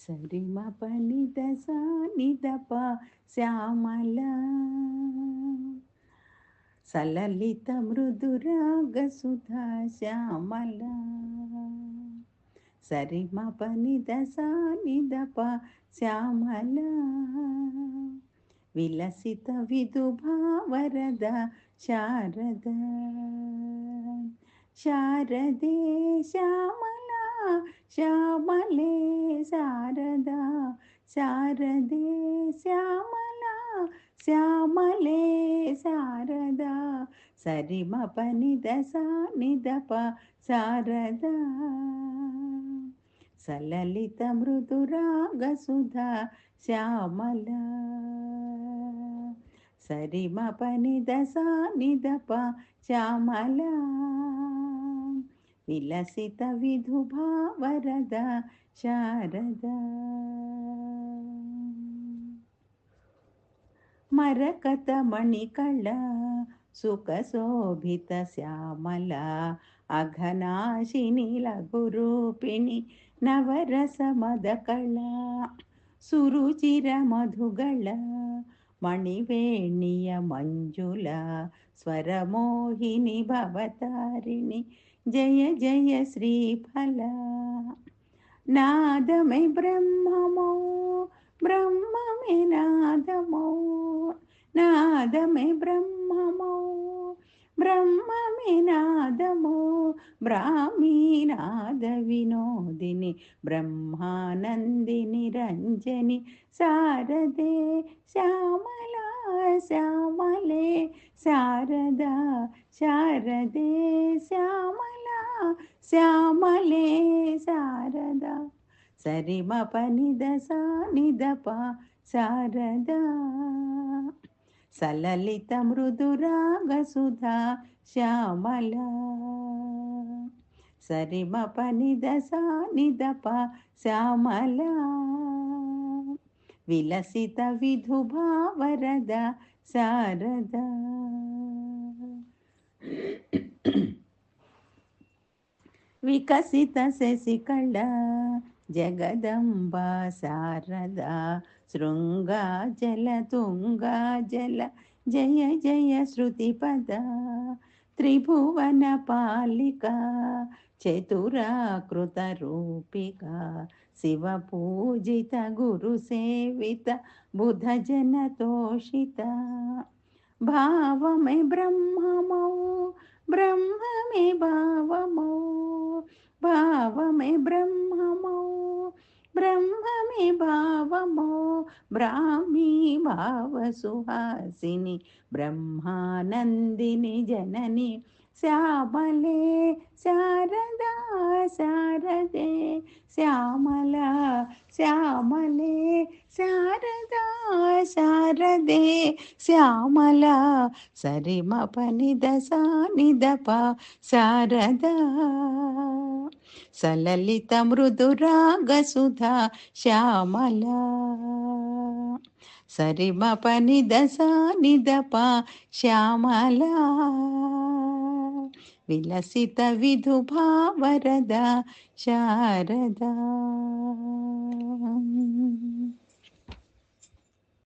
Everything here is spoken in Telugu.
సరి పని దశ నిదప శ్యామల. సలలిత మృదురాగ సుధా శ్యామల. సరి పని దశ నిదప శ్యామల. విలసిత విదుభావరద శారద. శారదే శ్యామల. శ్యామలే శారద శారదే శ్యామల శ్యామలే శారద సరిమ పని దశ నిదప శారద. సలలిత మృదురాగ సుధా శ్యామల. సరిమ పని దశ నిదప శ్యామల. विलसित विधु शारद शारदा मरकतमणिकळ सुखशोभित श्यामल अघनाशिनी लघुरूपिणी नवरसमदकला सुरुचिर मधुगळ మణివేణియ మంజుల స్వరమోహిని భవతారిణి. జయ జయ శ్రీఫల. నాదమే బ్రహ్మమో బ్రహ్మమే నాదమో. నాదమే బ్రహ్మమో బ్రహ్మమే నాదమో. బ్రాహ్మీనాద వినోదిని బ్రహ్మానందిని రంజని శారదే శ్యామలా శ్యామలే శారద శారదే శ్యామలా శ్యామలే శారద. సరిమ పని దశ నిదప శారద. సలలిత మృదురాగసుధా శ్యామల. సరిమ పని దశ నిదప శ్యామల. విలసిత విధుభావరద శారద. వికసిత శశికళ జగదంబ శారద శృంగా జల తుంగా జల. జయ జయ శృతిపద త్రిభువన పాలిక చతురాకృత రూపిక శివ పూజిత గురు సేవిత బుధ జన తోషిత. భావమే బ్రహ్మమౌ బ్రహ్మమే భావమౌ భావమే బ్రహ్మమౌ భావమో బ్రాహ్మీ భావ సుహాసిని బ్రహ్మానందిని జనని శ్యామలే శారదా శారదే శ్యామల శ్యామలే శారదా శారదే శ్యామల సరిమ పని దశ నిదప శారదా. సలలిత మృదురాగసుధ శ్యామల సరిమ పని దశ నిదప శ్యామల. విలసిత విధుభావరద శారద.